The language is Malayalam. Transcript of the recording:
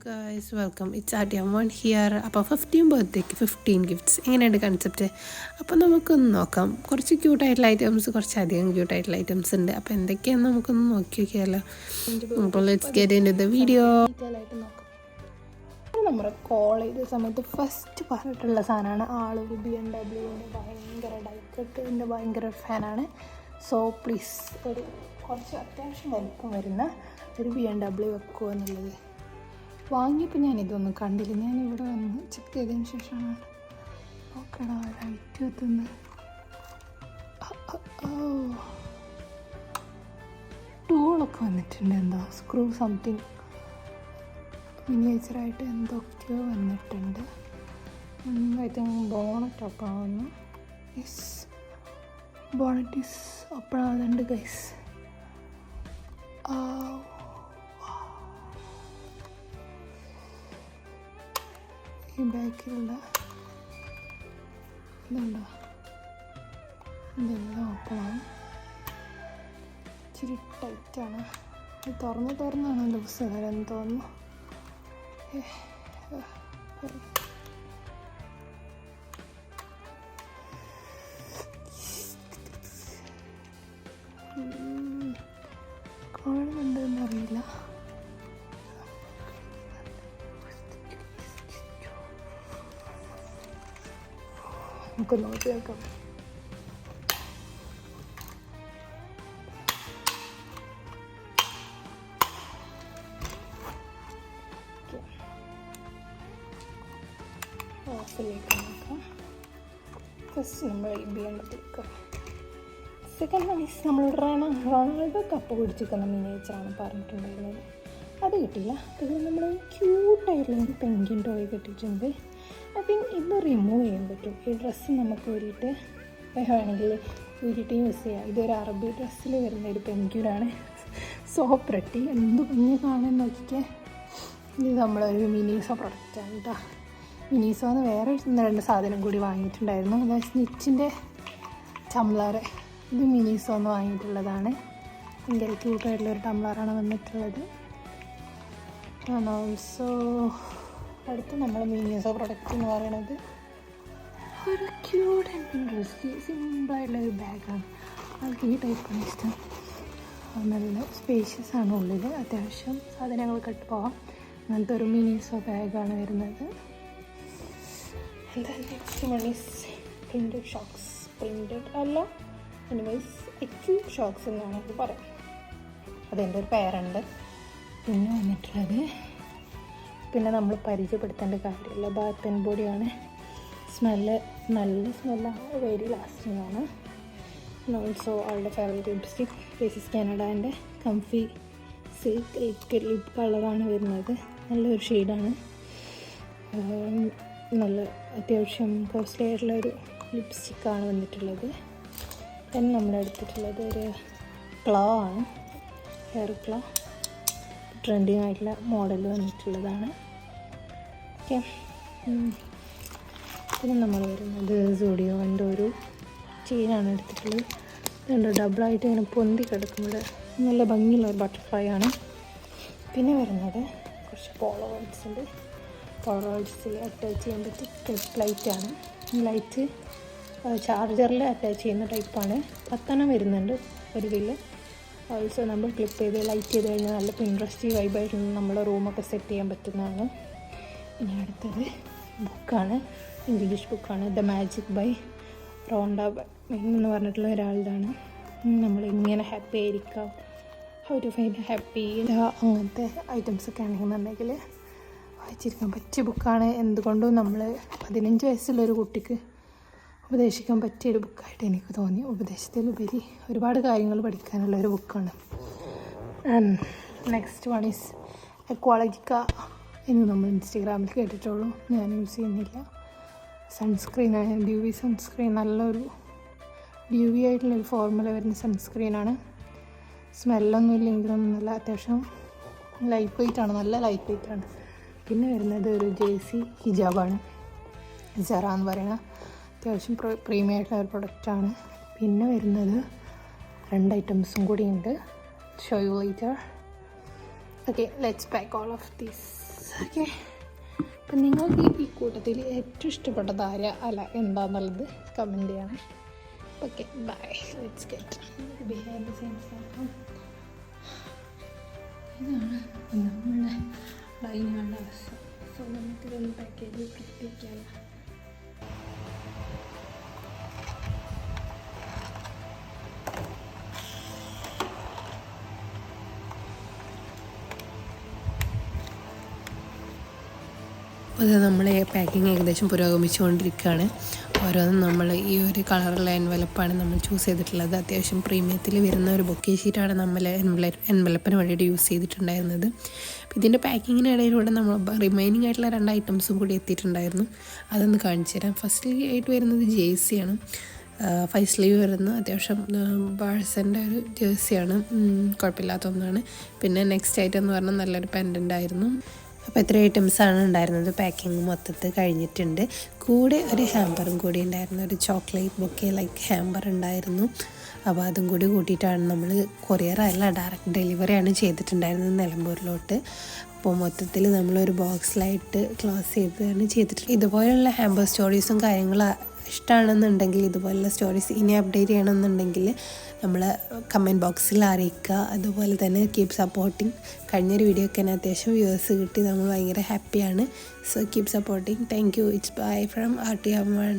Guys welcome it's M one here അപ്പോൾ ഫിഫ്റ്റീൻ ബർത്ത്ഡേക്ക് ഫിഫ്റ്റീൻ ഗിഫ്റ്റ്സ് എങ്ങനെയുണ്ട് കൺസെപ്റ്റ് അപ്പോൾ നമുക്കൊന്ന് നോക്കാം. കുറച്ച് ക്യൂട്ടായിട്ടുള്ള ഐറ്റംസ് കുറച്ച് അധികം ക്യൂട്ടായിട്ടുള്ള ഐറ്റംസ് ഉണ്ട്. അപ്പോൾ എന്തൊക്കെയാണെന്ന് നമുക്കൊന്ന് നോക്കി നോക്കിയാലോ. അപ്പോൾ let's get in the video നമ്മൾ കോൾ ചെയ്ത സമയത്ത് ഫസ്റ്റ് പറഞ്ഞിട്ടുള്ള സാധനമാണ്. ആളൊരു ബി എം ഡബ്ല്യുവിന്റെ ഭയങ്കര ഡൈക്കട്ടിന്റെ ഭയങ്കര ഫാനാണ്. സോ പ്ലീസ് ഒരു കുറച്ച് അത്യാവശ്യം വലിപ്പം വരുന്ന ഒരു ബി എം ഡബ്ല്യു വെക്കുക എന്നുള്ളത് വാങ്ങിയപ്പോൾ ഞാൻ ഇതൊന്നും കണ്ടില്ല. ഞാൻ ഇവിടെ വന്ന് ചെക്ക് ചെയ്തതിന് ശേഷമാണ് നോക്കടാ ലൈറ്റ് എത്തുന്നത് ടൂളൊക്കെ വന്നിട്ടുണ്ട്. എന്താ സ്ക്രൂ സംതിങ് മിനിയേച്ചറായിട്ട് എന്തൊക്കെയോ വന്നിട്ടുണ്ട്. Bonnet അപ്പാവുന്നു yes bonnet is open guys guys ഈ ബാക്കിലുള്ള ഇതുണ്ടോ? ഇതെല്ലാം ഓപ്പൺ ആവും ഇച്ചിരി ടൈറ്റാണ് ഇത് തുറന്ന് തുറന്നാണ് ലൂസ് എന്ന് തോന്നുന്നു. ഏ, നമുക്ക് നോക്കി നോക്കാം ഓഫിലേക്ക് നോക്കാം. ഫസ്റ്റ് നമ്മൾ ബി എം എടുക്കാം. സെക്കൻഡ് വൈസ് നമ്മൾ റണ റൊണാൾഡോ കപ്പ് പിടിച്ചിരിക്കുന്ന മിനിയേച്ചറാണ് പറഞ്ഞിട്ടുണ്ടായിരുന്നത്. അത് കിട്ടിയില്ല. പിന്നെ നമ്മൾ ക്യൂട്ടായിട്ടുള്ള പെങ്കിൻ ടോയ് കിട്ടിയിട്ടുണ്ട്. ഐ തിങ്ക് ഇത് റിമൂവ് ചെയ്യാൻ പറ്റും. ഈ ഡ്രസ്സ് നമുക്ക് ഊരിയിട്ട് വേണമെങ്കിൽ ഊരിയിട്ട് യൂസ് ചെയ്യാം. ഇതൊരു അറബി ഡ്രസ്സിൽ വരുന്ന ഒരു പെൻക്യൂരാണ് സോ പ്രട്ടി എന്ത് കുഞ്ഞ് കാണാൻ നോക്കിക്കേ. ഇത് നമ്മളൊരു മിനീസോ പ്രൊഡക്റ്റാണ് കേട്ടോ മിനീസോന്ന് വേറെ ഒന്ന് രണ്ട് സാധനം കൂടി വാങ്ങിയിട്ടുണ്ടായിരുന്നു. അതായത് സ്നിച്ചിന്റെ ടംബ്ലറ് ഇത് മിനീസോന്ന് വാങ്ങിയിട്ടുള്ളതാണ്. ഭയങ്കര ക്യൂട്ടായിട്ടുള്ളൊരു ടംബ്ലറാണ് വന്നിട്ടുള്ളത്. ആൻഡ് ഓൾസോ അടുത്ത് നമ്മൾ മീനിയസ പ്രൊഡക്റ്റ് എന്ന് പറയുന്നത് ഒരു ക്യൂട്ട് ആൻഡ് ഇൻട്രസ്റ്റ് സിമ്പിളായിട്ടുള്ള ഒരു ബാഗാണ് ആൾക്ക് ഈ ടൈപ്പാണ് ഇഷ്ടം. നല്ല സ്പേഷ്യസ് ആണ് ഉള്ളിൽ അത്യാവശ്യം സാധനങ്ങളൊക്കെ ഇട്ട് പോവാം. അങ്ങനത്തെ ഒരു മിനീസോ ബാഗാണ് വരുന്നത്. നെക്സ്റ്റ് പ്രിന്റഡ് ഷോക്സ് പ്രിന്റഡ് അല്ല എനിവൈസ് എക്യൂ ഷോക്സ് എന്നാണ് അത് പറയാം അതെന്റെ ഒരു പേരുണ്ട് പിന്നെ വന്നിട്ടുള്ളത് പിന്നെ നമ്മൾ പരിചയപ്പെടുത്തേണ്ട കാര്യമില്ല ബാത്ത് ആൻഡ് ബോഡിയാണ് സ്മെല്ല് നല്ല സ്മെല്ലാണ് വെരി ലാസ്റ്റിംഗ് ആണ്. ഓൾസോ ആളുടെ ഫേവറേറ്റ് ലിപ്സ്റ്റിക് ഫേസിസ് കാനഡാന്റെ കംഫി സിൽക്ക് ലിക്വിഡ് ലിപ് കളറാണ് വരുന്നത്. നല്ലൊരു ഷെയ്ഡാണ് നല്ല അത്യാവശ്യം കോസ്റ്റ്ലി ആയിട്ടുള്ള ഒരു ലിപ്സ്റ്റിക്കാണ് വന്നിട്ടുള്ളത്. പിന്നെ നമ്മൾ എടുത്തിട്ടുള്ളത് ഒരു ക്ലോ ആണ്. ഹെയർ ക്ലോ ട്രെൻഡിങ് ആയിട്ടുള്ള മോഡൽ വന്നിട്ടുള്ളതാണ്. ഓക്കെ. പിന്നെ നമ്മൾ വരുന്നത് സൂഡിയോന്റെ ഒരു ചെയിനാണ് എടുത്തിട്ടുള്ളത്. ഇതുണ്ട് ഡബിളായിട്ട് ഇങ്ങനെ പൊന്തി കിടക്കുന്നത്. നല്ല ഭംഗിയുള്ള ഒരു ബട്ടർഫ്ലൈ ആണ് പിന്നെ വരുന്നത് കുറച്ച് പോളോയിഡ്സ് ഉണ്ട്. അറ്റാച്ച് ചെയ്യാൻ പറ്റിയ ക്ലിപ്പ് ആണ്. ലൈറ്റ് ചാർജറിൽ അറ്റാച്ച് ചെയ്യുന്ന ടൈപ്പാണ് പത്തെണ്ണം വരുന്നുണ്ട് ഒരു ഇതിൽ ഓൾസോ നമ്മൾ ക്ലിപ്പ് ചെയ്ത് ലൈറ്റ് ചെയ്ത് കഴിഞ്ഞാൽ നല്ല ഇൻട്രസ്റ്റിംഗ് വൈബായിരുന്നു നമ്മുടെ റൂമൊക്കെ സെറ്റ് ചെയ്യാൻ പറ്റുന്നതാണ്. ഇനി അടുത്തത് ബുക്കാണ് ഇംഗ്ലീഷ് ബുക്കാണ് ദ മാജിക് ബൈ റോണ്ട എന്ന് പറഞ്ഞിട്ടുള്ള ഒരാളുടെയാണ് നമ്മൾ എങ്ങനെ ഹാപ്പി ആയിരിക്കാം? ഹൗ ടു ഫൈൻ ഹാപ്പി അങ്ങനത്തെ ഐറ്റംസ് ഒക്കെ ആണെന്നുണ്ടെങ്കിൽ വായിച്ചിരിക്കാൻ പറ്റിയ ബുക്കാണ് എന്തുകൊണ്ടും നമ്മൾ പതിനഞ്ച് വയസ്സുള്ള ഒരു കുട്ടിക്ക് ഉപദേശിക്കാൻ പറ്റിയ ഒരു ബുക്കായിട്ട് എനിക്ക് തോന്നി. ഉപദേശത്തിലുപരി ഒരുപാട് കാര്യങ്ങൾ പഠിക്കാനുള്ള ഒരു ബുക്കാണ് നെക്സ്റ്റ് വൺ ഈസ് എക്വാളജിക്ക എന്ന് നമ്മൾ ഇൻസ്റ്റഗ്രാമിൽ കേട്ടിട്ടുള്ളൂ. ഞാൻ യൂസ് ചെയ്യുന്നില്ല. സൺസ്ക്രീനാണ് ഡ്യൂ വി സൺസ്ക്രീൻ നല്ലൊരു ഡ്യൂ വി ആയിട്ടുള്ളൊരു ഫോർമുല വരുന്ന സൺസ്ക്രീനാണ് സ്മെല്ലൊന്നും ഇല്ലെങ്കിലും നല്ല അത്യാവശ്യം ലൈറ്റ് വെയിറ്റാണ് നല്ല ലൈറ്റ് വെയിറ്റാണ് പിന്നെ വരുന്നത് ഒരു ജേഴ്സി ഹിജാബാണ് ജറ എന്ന് പറയുന്ന അത്യാവശ്യം പ്രീമിയം ആയിട്ടുള്ള ഒരു പ്രൊഡക്റ്റാണ് പിന്നെ വരുന്നത് രണ്ട് ഐറ്റംസും കൂടി ഉണ്ട് show you lighter okay let's pack all of these okay അപ്പം നിങ്ങൾക്ക് ഈ കൂട്ടത്തിൽ ഏറ്റവും ഇഷ്ടപ്പെട്ട ധാര അല്ല എന്താന്നുള്ളത് കമന്റ് ചെയ്യണം. Okay bye let's get behind the ഇതാണ് നമ്മുടെ ഡൈനിങ്ങളുടെ അവസ്ഥ. സോ നമുക്കിതൊന്ന് പാക്കേജ് കിട്ടിക്കാമല്ലോ അത് നമ്മൾ പാക്കിങ് ഏകദേശം പുരോഗമിച്ചുകൊണ്ടിരിക്കുകയാണ്. ഓരോന്നും നമ്മൾ ഈ ഒരു കളറുള്ള എൻവലപ്പാണ് നമ്മൾ ചൂസ് ചെയ്തിട്ടുള്ളത്. അത്യാവശ്യം പ്രീമിയത്തിൽ വരുന്ന ഒരു ബൊക്കെ ഷീറ്റാണ് നമ്മൾ എൻവല എൻവലപ്പിന് വേണ്ടിയിട്ട് യൂസ് ചെയ്തിട്ടുണ്ടായിരുന്നത്. ഇതിന്റെ പാക്കിങ്ങിനിടയിലൂടെ നമ്മൾ റിമൈനിങ് ആയിട്ടുള്ള രണ്ട് ഐറ്റംസും കൂടി എത്തിയിട്ടുണ്ടായിരുന്നു. അതൊന്ന് കാണിച്ചു തരാം. ഫസ്റ്റ് ആയിട്ട് വരുന്നത് ആണ്. ഫൈവ് സ്ലീവ് വരുന്ന അത്യാവശ്യം ബാഴ്സന്റെ ഒരു ജേഴ്സിയാണ് കുഴപ്പമില്ലാത്ത ഒന്നാണ്. പിന്നെ നെക്സ്റ്റ് ഐറ്റം എന്ന് പറഞ്ഞാൽ നല്ലൊരു പെൻഡന്റ് ആയിരുന്നു. അപ്പോൾ ഇത്ര ഐറ്റംസാണ് ഉണ്ടായിരുന്നത്. പാക്കിംഗ് മൊത്തത്തിൽ കഴിഞ്ഞിട്ടുണ്ട്. കൂടെ ഒരു ഹാമ്പറും കൂടി ഉണ്ടായിരുന്നു. ഒരു ചോക്ലേറ്റ് ബൊക്കെ ലൈക്ക് ഹാമ്പർ ഉണ്ടായിരുന്നു. അപ്പോൾ അതും കൂടി കൂട്ടിയിട്ടാണ് നമ്മൾ കൊറിയർ അല്ല ഡയറക്റ്റ് ഡെലിവറിയാണ് ചെയ്തിട്ടുണ്ടായിരുന്നത് നിലമ്പൂരിലോട്ട്. അപ്പോൾ മൊത്തത്തിൽ നമ്മളൊരു ബോക്സിലായിട്ട് ക്ലോസ് ചെയ്താണ് ചെയ്തിട്ടുള്ളത്. ഇതുപോലെയുള്ള ഹാമ്പർ സ്റ്റോറീസും കാര്യങ്ങളും ഇഷ്ടമാണെന്നുണ്ടെങ്കിൽ ഇതുപോലുള്ള സ്റ്റോറീസ് ഇനി അപ്ഡേറ്റ് ചെയ്യണമെന്നുണ്ടെങ്കിൽ നമ്മൾ കമന്റ് ബോക്സിൽ അറിയിക്കുക. അതുപോലെ തന്നെ കീപ് സപ്പോർട്ടിങ് കഴിഞ്ഞൊരു വീഡിയോ ഒക്കെ തന്നെ അത്യാവശ്യം വ്യൂവേഴ്സ് കിട്ടി. നമ്മൾ ഭയങ്കര ഹാപ്പിയാണ് so keep supporting thank you it's bye from R T M one